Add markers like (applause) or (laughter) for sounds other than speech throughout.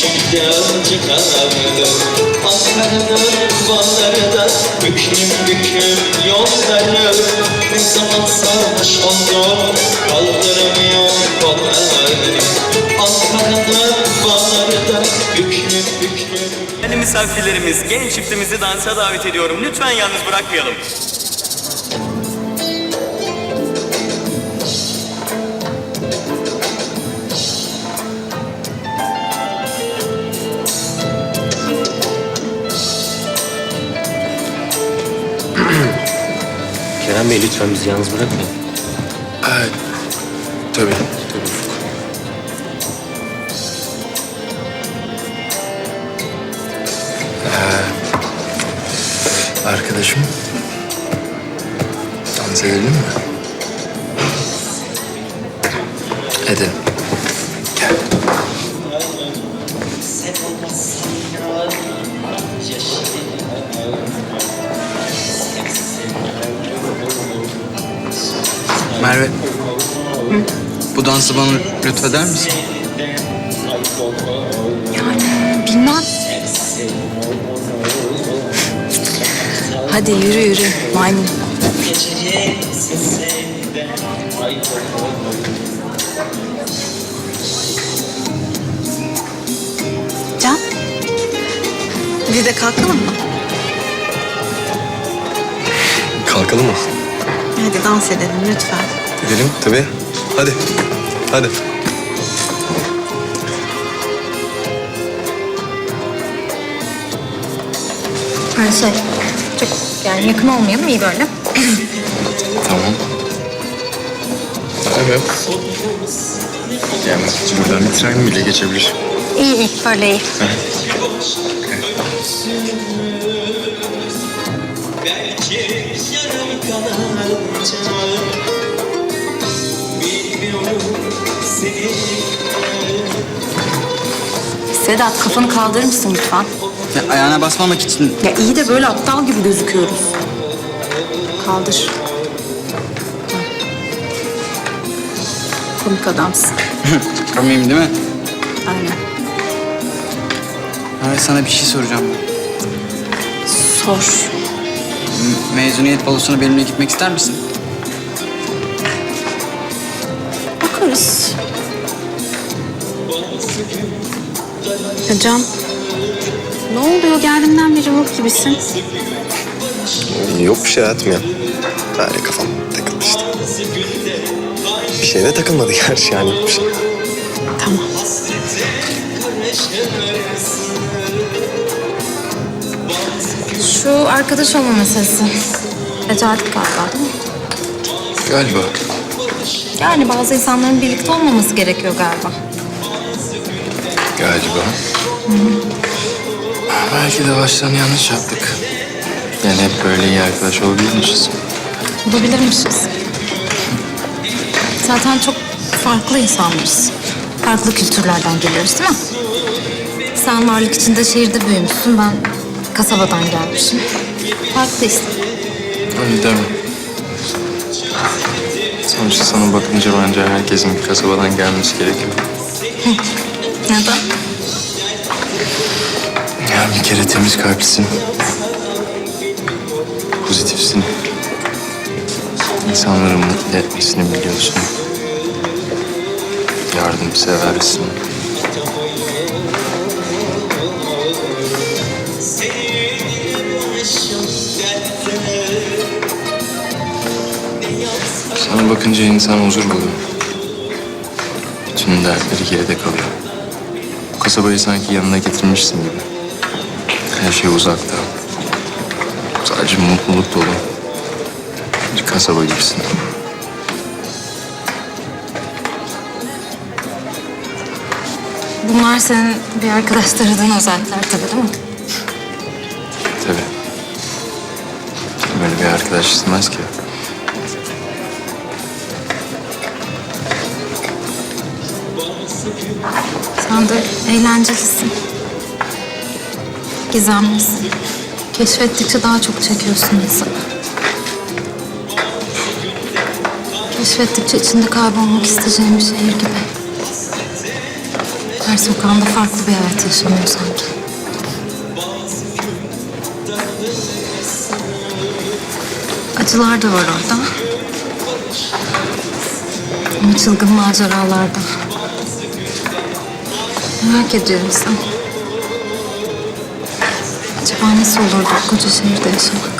Şimdi çıkardım Ankara'nın bağlarında Büklüm büklüm yolları Ne zaman Değerli misafirlerimiz, genç çiftimizi dansa davet ediyorum. Lütfen yalnız bırakmayalım. Kerem Bey lütfen bizi yalnız bırakmayın. Evet. Tabii. Ee, arkadaşım. Dans edelim mi? Edelim. Merve. Bu dansı bana lütfeder misin? Yani bilmem. Hadi yürü yürü maymun. Can. Bir de kalkalım mı? Kalkalım mı? Hadi dans edelim lütfen. Gidelim tabii. Hadi. Hadi. Yani şey, çok yani yakın olmayalım iyi böyle. Tamam. Evet. Yani buradan bir tren bile geçebilir. İyi iyi, böyle iyi. Belki yarım kalacağım Sedat kafanı kaldırır mısın lütfen? Ya, ayağına basmamak için Ya iyi de böyle aptal gibi gözüküyoruz. Kaldır. Komik adamsın. (laughs) Komiyim değil mi? Aynen. Merve sana bir şey soracağım. Sor. M- Mezuniyet balosuna benimle gitmek ister misin? Bakarız. Ya Can. Ne oluyor? Geldiğinden beri ruh gibisin. Yok bir şey hayatım ya. Öyle kafam takıldı işte. Bir şeye de takılmadı (laughs) gerçi yani. Bir şey. Tamam. Şu arkadaş olma meselesi. Becerdik galiba değil mi? Galiba. Yani bazı insanların birlikte olmaması gerekiyor galiba. Galiba. Belki de baştan yanlış yaptık. Yani hep böyle iyi arkadaş olabilirmişiz. Olabilirmişiz. Zaten çok farklı insanlarız. Farklı kültürlerden geliyoruz değil mi? Sen varlık içinde şehirde büyümüşsün, ben kasabadan gelmişim. Farklı işte. Öyle deme. Sonuçta sana bakınca bence herkesin bir kasabadan gelmesi gerekiyor. Neden? Ya bir kere temiz kalplisin. Pozitifsin. İnsanları mutlu etmesini biliyorsun. Yardımseversin. Sana bakınca insan huzur buluyor. Bütün dertleri geride kalıyor. Bu kasabayı sanki yanına getirmişsin gibi. Her şey uzakta. Sadece mutluluk dolu. Bir kasaba gibisin. Bunlar senin bir arkadaş aradığın özellikler tabii değil mi? Tabii. Böyle bir arkadaş istemez ki. De eğlencelisin. Gizemlisin. Keşfettikçe daha çok çekiyorsun insanı. Keşfettikçe içinde kaybolmak isteyeceğim bir şehir gibi. Her sokağında farklı bir hayat yaşanıyor sanki. Acılar da var orada. Ama çılgın maceralar da. Merak ediyorum sen. Acaba nasıl olurdu koca şehirde yaşamak?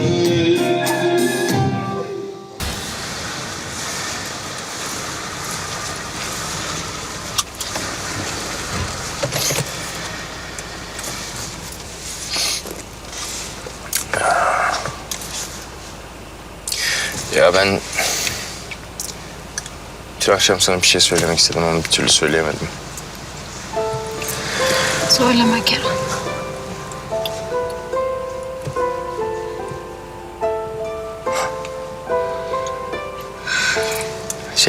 Ya ben... Dün akşam sana bir şey söylemek istedim ama bir türlü söyleyemedim. Söyleme Kerem.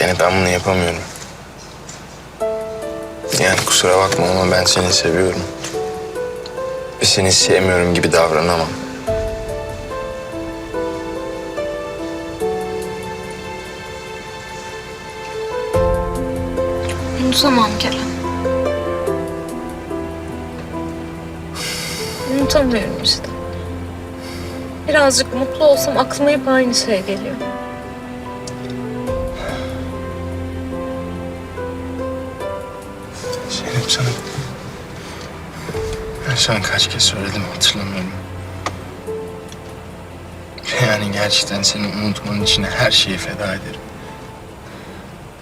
Yani ben bunu yapamıyorum. Yani kusura bakma ama ben seni seviyorum. Ve seni sevmiyorum gibi davranamam. Unutamam Kerem. Unutamıyorum işte. Birazcık mutlu olsam aklıma hep aynı şey geliyor. Zeynep sana... Ben sana kaç kez söyledim hatırlamıyorum. Yani gerçekten seni unutmanın için her şeyi feda ederim.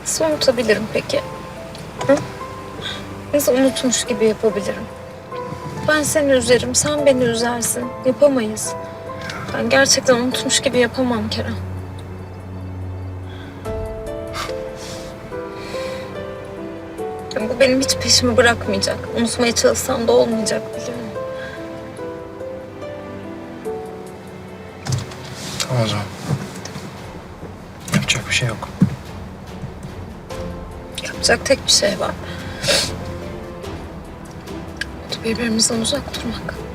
Nasıl unutabilirim peki? Nasıl unutmuş gibi yapabilirim? Ben seni üzerim, sen beni üzersin. Yapamayız. Ben gerçekten unutmuş gibi yapamam Kerem. Bu benim hiç peşimi bırakmayacak. Unutmaya çalışsam da olmayacak biliyorum. Tamam o zaman. Yapacak bir şey yok. Yapacak tek bir şey var. Birbirimizden uzak durmak.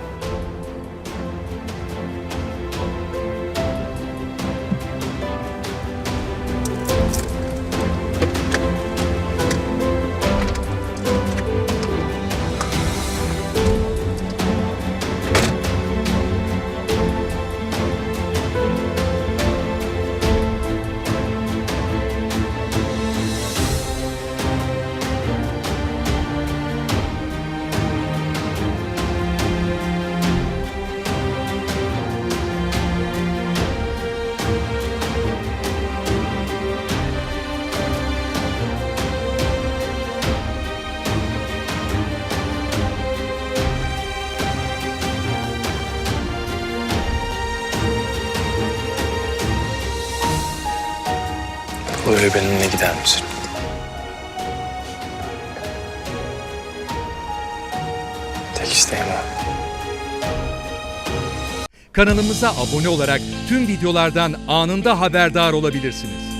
Buraya benimle gider misin? Tek isteğim o. Kanalımıza abone olarak tüm videolardan anında haberdar olabilirsiniz.